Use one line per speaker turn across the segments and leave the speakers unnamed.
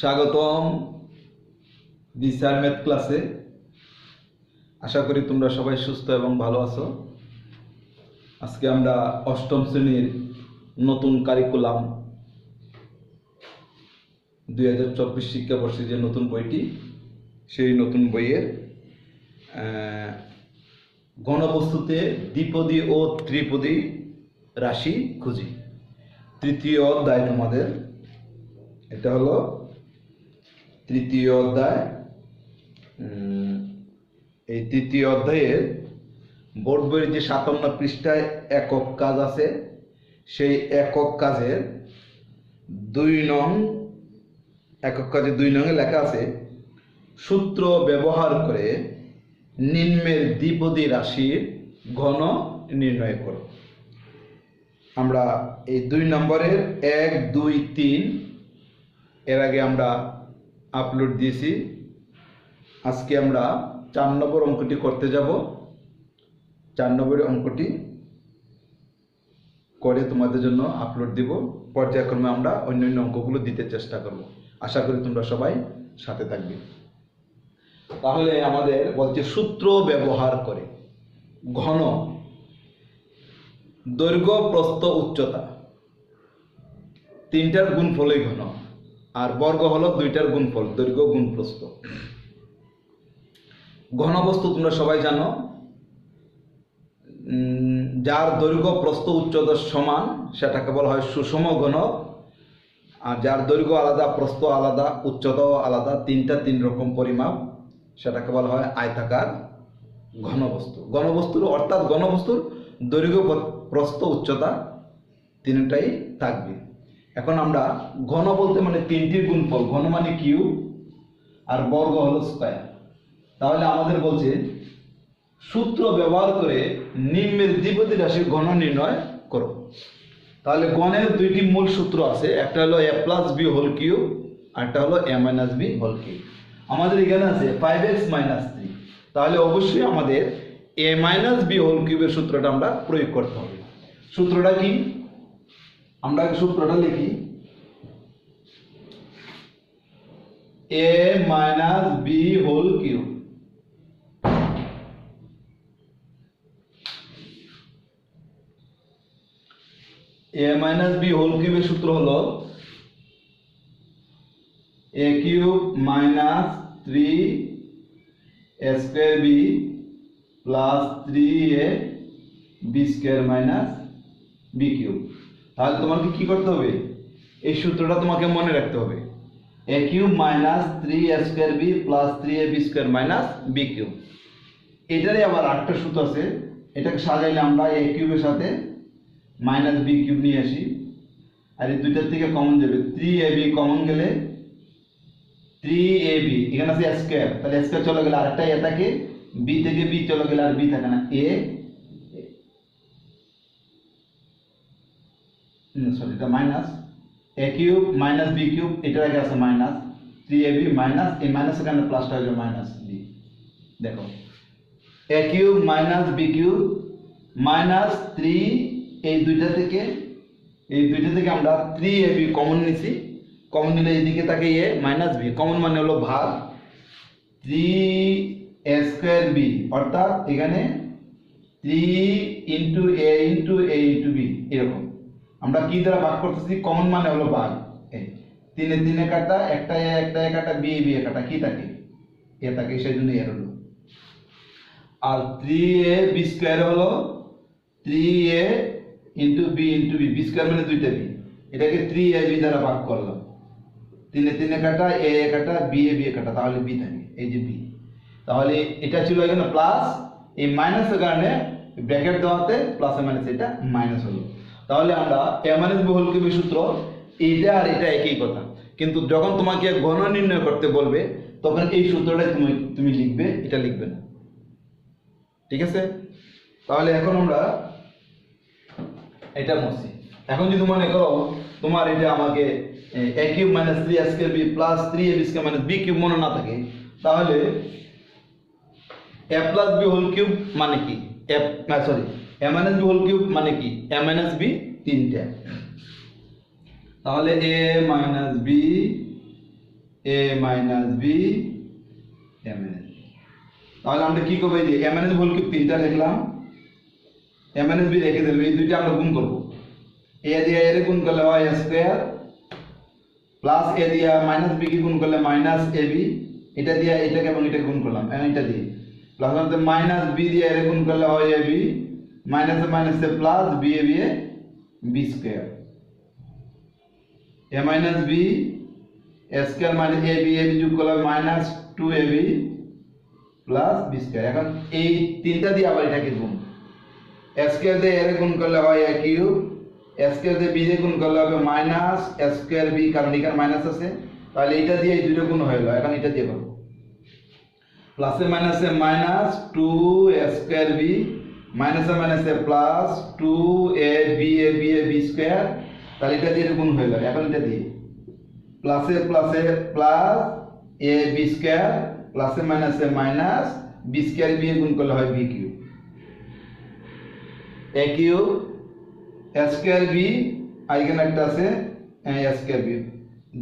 স্বাগতম দিশার ম্যাথ ক্লাসে। আশা করি তোমরা সবাই সুস্থ এবং ভালো আছো। আজকে আমরা অষ্টম শ্রেণির নতুন কারিকুলাম দুই হাজার চব্বিশ শিক্ষাবর্ষে যে নতুন বইটি, সেই নতুন বইয়ের ঘনবস্তুতে দ্বিপদী ও ত্রিপদী রাশি খুঁজি। তৃতীয় অধ্যায় তোমাদের। এটা হলো তৃতীয় অধ্যায় এই তৃতীয় অধ্যায়ের বোর্ড বইয়ের যে সাতান্ন পৃষ্ঠায় একক কাজ আছে, সেই একক কাজের দুই নং, একক কাজে দুই নঙে লেখা আছে, সূত্র ব্যবহার করে নিম্নের দ্বিপদী রাশির ঘন নির্ণয় করো। আমরা এই দুই নম্বরের এক, দুই, তিন, এর আগে আমরা আপলোড দিয়েছি। আজকে আমরা চার নম্বর অঙ্কটি করতে যাব। চার নম্বরের অঙ্কটি করে তোমাদের জন্য আপলোড দিব। পর্যায়ক্রমে আমরা অন্যান্য অঙ্কগুলো দিতে চেষ্টা করব। আশা করি তোমরা সবাই সাথে থাকবে। তাহলে আমাদের বলছে সূত্র ব্যবহার করে। ঘন দৈর্ঘ্য প্রস্থ উচ্চতা। তিনটার গুণ ফলেই ঘন। আর বর্গ হলো দুইটার গুণফল, দৈর্ঘ্য গুণ প্রস্থ ঘনবস্তু তোমরা সবাই জানো যার দৈর্ঘ্য, প্রস্থ উচ্চতা সমান, সেটাকে বলা হয় সুষম ঘনক। আর যার দৈর্ঘ্য আলাদা, প্রস্থ আলাদা উচ্চতাও আলাদা, তিনটা তিন রকম পরিমাপ, সেটাকে বলা হয় আয়তাকার ঘনবস্তু। ঘনবস্তুর, অর্থাৎ ঘনবস্তুর দৈর্ঘ্য, প্রস্থ, উচ্চতা তিনটাই থাকবে। এখন আমরা ঘন বলতে মানে তিনটির গুণফল, ঘন মানে কিউ আর বর্গ হলো স্কয়ার তাহলে আমাদের বলছে, সূত্র ব্যবহার করে নিম্নের দ্বিপদী রাশির ঘন নির্ণয় করো। তাহলে গণের দুইটি মূল সূত্র আছে, একটা হলো A plus B whole cube আর একটা হলো A minus B whole cube আমাদের এখানে আছে ফাইভ এক্স মাইনাস থ্রি তাহলে অবশ্যই আমাদের এ মাইনাস বি হোল কিউবের সূত্রটা আমরা প্রয়োগ করতে হবে। সূত্রটা কি? আমরা সূত্রটা লিখি। A minus B whole cube A minus B whole কিউবের সূত্র হলো A cube minus three A square B plus three A B square minus B cube তাহলে তোমাকে কি করতে হবে? এই সূত্রটা তোমাকে মনে রাখতে হবে। A cube minus three A square B plus three A B square minus B cube এটারই আবার আটটা সূত্র আছে। এটাকে সাজাইলে আমরা এ কিউবের সাথে মাইনাস বি কিউব নিয়ে আসি। আর এই দুইটার থেকে কমন যাবে। থ্রি এ বি কমন গেলে থ্রি এ বি এখানে আছে স্কোয়ার তাহলে স্কোয়ার চলে গেলে আরেকটা এ থাকে বি থেকে বি চলে গেলে আর বি থাকে না। এ সরি এটা minus A cube minus B cube এটার আগে আছে minus three A B minus এই মাইনাস এখানে প্লাসটা হয়ে যাবে মাইনাস বি দেখো A cube minus B cube minus three এই দুইটা থেকে, এই দুইটা থেকে আমরা থ্রি এ বি কমন নিছি। কমন নিলে এইদিকে থাকে এ মাইনাস বি কমন মানে হলো ভাগ থ্রি এ স্কোয়ার বি অর্থাৎ এখানে three into A into A into B এরকম। আমরা কি দ্বারা ভাগ করতেছি? কমন মানে হলো ভাগ। তিনে তিনে কাটা একটা এ একটা এ কাটা, বি বি, এ কাটা, কি থাকে? এ থাকে, সেই জন্য এর হলো। আর থ্রি এ বি স্কোয়ার হলো three A into B into B B square মানে দুইটা বি এটাকে থ্রি এ বি দ্বারা ভাগ করলাম। তিনে তিনে কাটা, এ এ কাটা বি এ বি এ কাটা, তাহলে বি থাকে, এই যে বি তাহলে এটা ছিল এখানে প্লাস এই মাইনাসের কারণে ব্র্যাকেট দেওয়াতে প্লাস মাইনাস এটা মাইনাস হলো। তাহলে আমরা এ মাইনাস বি হোল কিউবের সূত্র, এইটা আর এটা একই কথা। কিন্তু যখন তোমাকে ঘন নির্ণয় করতে বলবে, তখন এই সূত্রটাই তুমি তুমি লিখবে, এটা লিখবে না। ঠিক আছে? তাহলে এখন আমরা এটা মুছি এখন যদি মনে করো তোমার এটা আমাকে, A cube minus three square B plus three A B square minus B cube মনে না থাকে, তাহলে A plus B whole cube মানে কি? A sorry A minus B whole cube মানে কি? এ মাইনাস বি তিনটা। তাহলে A minus B A minus B M N তাহলে আমরা কি করব এই যে এম এন এস ভুল কিউব তিনটা লিখলাম। এম এন এস বি রেখে দিলাম, এই দুইটা আমরা গুণ করব। এ দিয়ে এর গুণ করলে হয় স্কোয়ার প্লাস এ দিয়া মাইনাস বি কে গুণ করলে মাইনাস এ বি এটা দিয়ে এটাকে এবং এটা গুণ করলাম এটা দিয়ে। প্লাস মাইনাস বি দিয়ে এর গুণ করলে হয় A B minus minus A plus B A B A B square. A minus B square minus A B A B যোগ করলে minus two A B plus B square. এখন এই তিনটা দিয়ে আবার এটাকে গুণ। স্কোয়ার দিয়ে এর গুণ করলে হয় এ কিউব। স্কোয়ার দিয়ে বি দিয়ে গুণ করলে হবে মাইনাস স্কোয়ার বি, কারণ এখানে মাইনাস আছে। তাহলে এটা দিয়ে এই দুটো গুণ হয়ে গেল। এখন এটা দিয়ে করব প্লাসে মাইনাসে মাইনাস টু স্কোয়ার বি মাইনাসে মাইনাসে plus two A, B A B A, B square, তাহলে এটা দিয়ে গুণ হয়ে গেল এখন এটা দিয়ে। প্লাসে প্লাসে প্লাস এ, বি স্কোয়ার, প্লাসে মাইনাসে মাইনাস বি স্কোয়ার বি গুণ করলে হয় B cube. A cube square B, আর এখানে একটা আছে স্কোয়ার বি।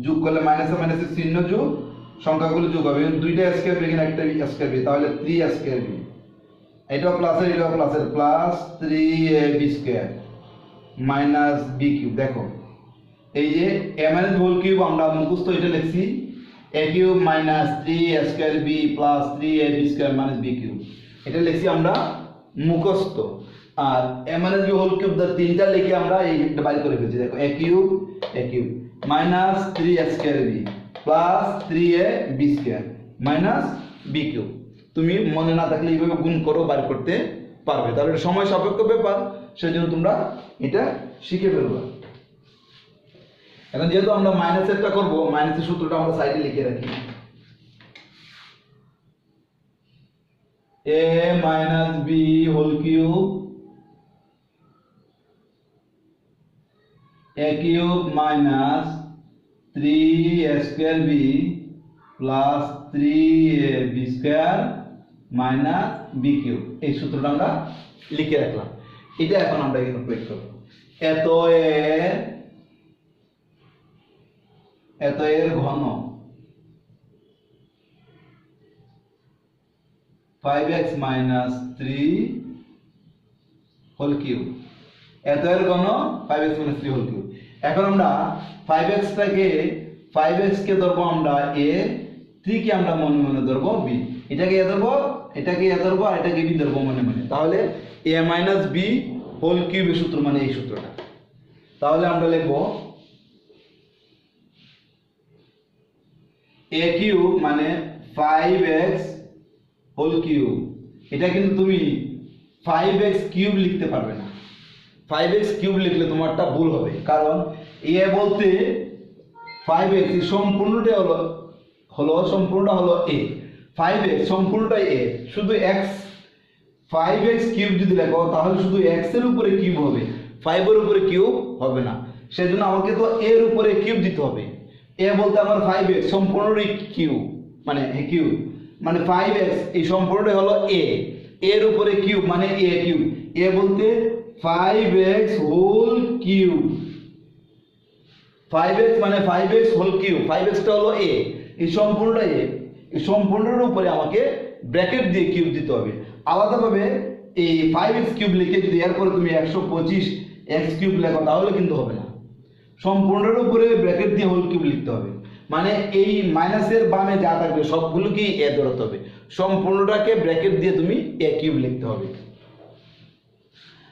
যোগ করলে মাইনাসে মাইনাসে চিহ্ন যোগ, সংখ্যাগুলো যোগ হবে। দুইটা স্কোয়ার বি, এখানে একটা স্কোয়ার বি, তাহলে থ্রি স্কোয়ার বি। এটাও প্লাসের এটাও প্লাসের plus three A B square minus B cube দেখো, এই যে এম এন হোল কিউব আমরা মুখস্থ এটা লিখছি A cube minus three square B plus three A B square minus B cube এটা লিখছি আমরা মুখস্থ। আর M N B whole cube তিনটা লিখে আমরা এইটা বাইর করে ফেলছি। দেখো A cube A cube minus three square B plus three A B square minus B cube তুমি মনে না থাকলে এইভাবে গুণ করো, বার করতে পারবে। তাহলে সময় সাপেক্ষ ব্যাপার সেই জন্য তোমরা এটা শিখে ফেলবে। এখন যেহেতু আমরা মাইনাসেরটা করব মাইনাসের সূত্রটা আমরা সাইডে লিখে রাখি। A minus B whole cube A cube minus three square B plus three A B square minus B cube. এই সূত্রটা আমরা লিখে রাখলাম। এটা এখন আমরা এখানে প্রয়োগ করব। এত এর এত এর ঘন। Five X minus three whole cube এত এর ঘন five X minus three whole cube এখন আমরা ফাইভ এক্সটাকে ফাইভ এক্স কে ধরবো আমরা এ থ্রি কে আমরা মনে মনে ধরবো বি এটাকে এ ধরবো এটাকে এ ধরবো আর এটাকে বি ধরবো মনে মনে। তাহলে এ মাইনাস বি হোল কিউবের সূত্র মানে এই সূত্রটা। তাহলে আমরা লিখব এ কিউ মানে ফাইভ এক্স হোল কিউব এটা কিন্তু তুমি ফাইভ এক্স কিউব লিখতে পারবে না। ফাইভ এক্স কিউব লিখলে তোমারটা ভুল হবে। কারণ এ বলতে ফাইভ এক্স সম্পূর্ণটা হলো হলো, সম্পূর্ণটা হলো এ ফাইভ এক্স সম্পূর্ণটাই এ শুধু এক্স ফাইভ এক্স কিউব যদি লেখো, তাহলে শুধু এক্সের উপরে কিউব হবে। ফাইভের উপরে কিউব হবে না। সেজন্য আমাকে তো এর উপরে কিউব দিতে হবে। এ বলতে আমার ফাইভ এক্স সম্পূর্ণটাই কিউব মানে কিউব মানে ফাইভ এক্স এই সম্পূর্ণটাই হলো এ এর উপরে কিউব মানে এ কিউব এ বলতে five x whole cube five x মানে five x whole cube five extra হলো এ এই সম্পূর্ণটা এ এই সম্পূর্ণটার উপরে আমাকে ব্র্যাকেট দিয়ে কিউব দিতে হবে। আলাদাভাবে এই ফাইভ এক্স কিউব লিখে যদি এরপরে তুমি একশো পঁচিশ এক্স কিউব লেখো, তাহলে কিন্তু হবে না। সম্পূর্ণের উপরে ব্র্যাকেট দিয়ে হোল কিউব লিখতে হবে। মানে এই মাইনাসের বামে যা থাকবে, সবগুলোকেই এ ধরতে হবে। সম্পূর্ণটাকে ব্র্যাকেট দিয়ে তুমি এ কিউব লিখতে হবে।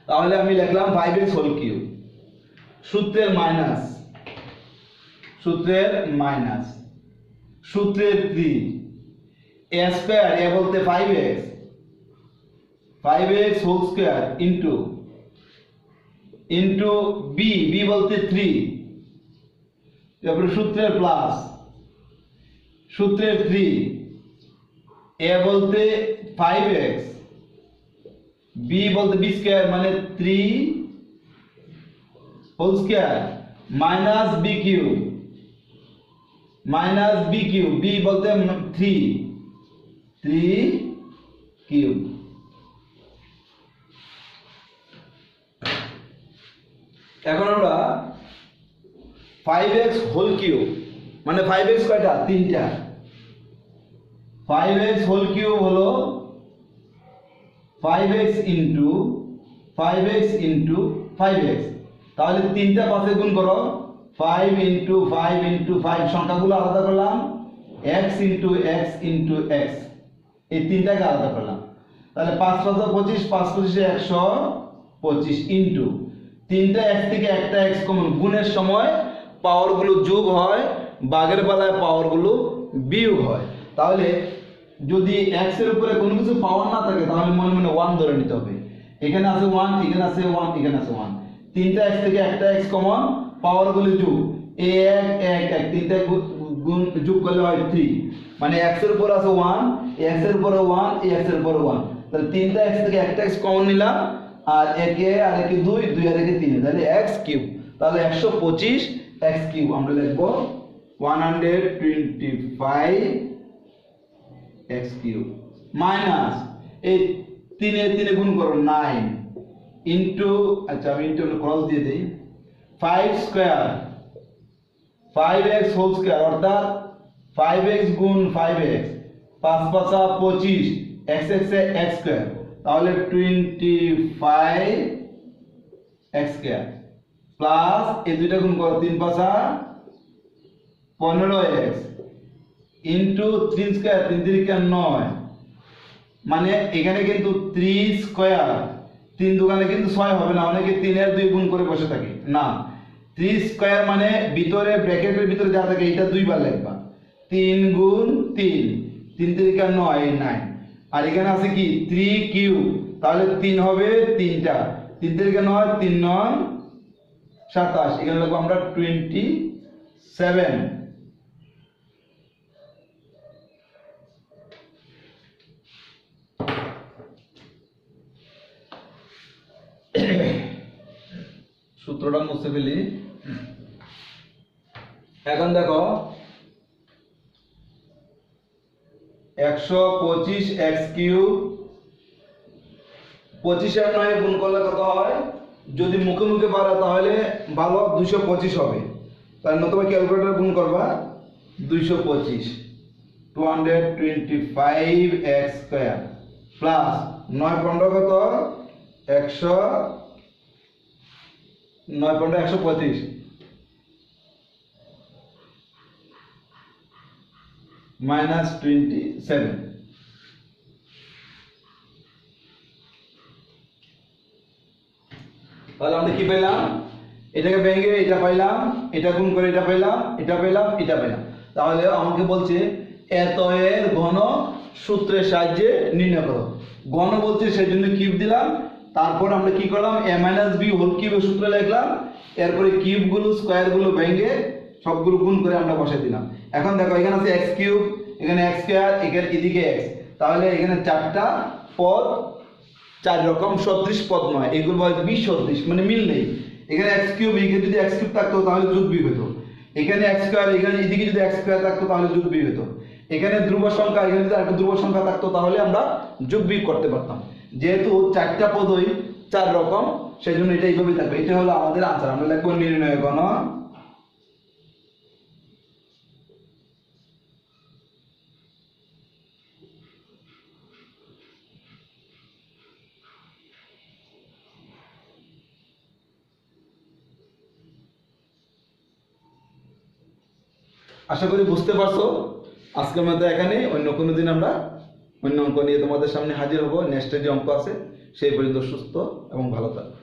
তাহলে আমি লিখলাম ফাইভ এক্স হোল কিউব সূত্রের মাইনাস সূত্রের মাইনাস, সূত্রের থ্রি এ স্কোয়ার এ বলতে five x five x whole square into into b b বলতে থ্রি তারপরে সূত্রের প্লাস সূত্রের থ্রি এ বলতে ফাইভ এক্স বি বলতে বি স্কোয়ার মানে three whole square minus b cube minus b cube b বলতে three three cube এখন আমরা ফাইভ এক্স হোল কিউব মানে ফাইভ এক্স কয়টা? তিনটা। ফাইভ এক্স হোল কিউব হলো five x into five x into five x তাহলে তিনটা পাশে গুণ করো five into five into five সংখ্যাগুলো আলাদা করলাম x into x into x এই তিনটাকে আলাদা করলাম। তাহলে পাঁচ পাঁচ পঁচিশ পাঁচ পঁচিশে একশো পঁচিশ ইন্টু তিনটা এক্স থেকে একটা এক্স কমন গুণের সময় পাওয়ারগুলো যোগ হয়, বাঘের বেলায় পাওয়ারগুলো বিয়োগ হয়। তাহলে যদি এক্সের উপরে কোনো কিছু পাওয়ার না থাকে, তাহলে মনে মনে ওয়ান ধরে নিতে হবে। এখানে আছে ওয়ান এখানে আছে ওয়ান এখানে আছে ওয়ান তিনটা এক্স থেকে একটা এক্স কমন পাওয়ারগুলো যোগ। এ এক এক এক, তিনটা গুণ যোগ করলে হয় থ্রি মানে এক্সের উপর আছে ওয়ান এক্সের উপরে ওয়ান এক্সের উপরে ওয়ান তাহলে তিনটা এক্স থেকে একটা এক্স কমন নিলাম, আর একে আর একে দুই দুই আর একে তিন, তাহলে এক্স কিউব তাহলে একশো পঁচিশ এক্স কিউব আমরা লিখব one hundred twenty five x cube minus এই তিনে তিনে গুণ করো নাইন ইন্টু আচ্ছা আমি ইন্টু ক্রস দিয়ে দিই। Five square five x whole square অর্থাৎ ফাইভ এক্স গুণ ফাইভ এক্স পাঁচ পাঁচা পঁচিশ এক্স এক্স এক্স স্কোয়ার তাহলে twenty five x square plus এই দুইটা গুণ করো, তিন পাঁচা পনেরো এক্স ইন্টু থ্রি স্কোয়ার তিন তিরিকা নয়। মানে এখানে কিন্তু থ্রি স্কোয়ার তিন দোকানে কিন্তু ছয় হবে না, অনেকে তিনের দুই গুণ করে বসে থাকে। না থ্রি স্কোয়ার মানে ভিতরে ব্র্যাকেটের ভিতরে যা থাকে এটা দুইবার লিখবা। তিন গুণ তিন। তিন তিরিকা নয় নাইন আর এখানে আছে কি? থ্রি কিউ তাহলে তিন হবে তিনটা। তিন তিরিকা নয়, তিন নয়, সাতাশ। এখানে লিখব আমরা টোয়েন্টি সেভেন সূত্রটা মুছে ফেলি। এখন দেখো একশো পঁচিশ এক্স কিউ পঁচিশ নয় গুণ করলে কত হয়? যদি মুখে মুখে বাড়া, তাহলে ভালো দুইশো পঁচিশ হবে। তার নতুবা ক্যালকুলেটার গুণ করবা, দুইশো পঁচিশ। Two hundred twenty five x square plus নয় পনেরো কত? একশো, নয় পনেরো, একশো পঁচিশ। মাইনাস টোয়েন্টি সেভেন তাহলে আমরা কি পেলাম এটাকে ভেঙে এটা পাইলাম, এটা গুণ করে এটা পেলাম এটা পেলাম এটা পেলাম তাহলে আমাকে বলছে এত এর ঘন সূত্রের সাহায্যে নির্ণয় করো। ঘন বলছে সেই জন্য কিউব দিলাম, তারপর আমরা কি করলাম? এ মাইনাস বি হোল কিউবের সূত্র লিখলাম, এরপরে কিউবগুলো স্কোয়ারগুলো ভেঙে সবগুলো গুণ করে আমরা বসাই দিলাম। এখন দেখো, এখানে আছে এক্স কিউব, এখানে এক্স স্কোয়ার, এখানে এদিকে এক্স তাহলে এখানে চারটা পদ, চার রকম সদৃশ পদ নয়। এগুলো বলে বিশ সদৃশ মানে মিল নেই। এখানে এক্স কিউব, এখানে যদি এক্স কিউব থাকতো, তাহলে যুগ বিয়োগ হতো। এখানে এক্স স্কোয়ার, এখানে এদিকে যদি এক্স স্কোয়ার থাকতো, তাহলে যুগ বিয়োগ হতো। এখানে ধ্রুব সংখ্যা, এখানে যদি একটা ধ্রুব সংখ্যা থাকতো, তাহলে আমরা যোগ বিয়োগ করতে পারতাম। যেহেতু চারটা পদই চার রকম সেই জন্য এটা এইভাবেই থাকবে। এটা হলো আমাদের আনসার আমরা লিখব নির্ণয় গণ আশা করি বুঝতে পারছ। আজকের মতো এখানে অন্য কোনো দিন আমরা অন্য অঙ্ক নিয়ে তোমাদের সামনে হাজির হব। নেক্সটে যে অঙ্ক আছে, সেই পর্যন্ত সুস্থ এবং ভালো থাকবে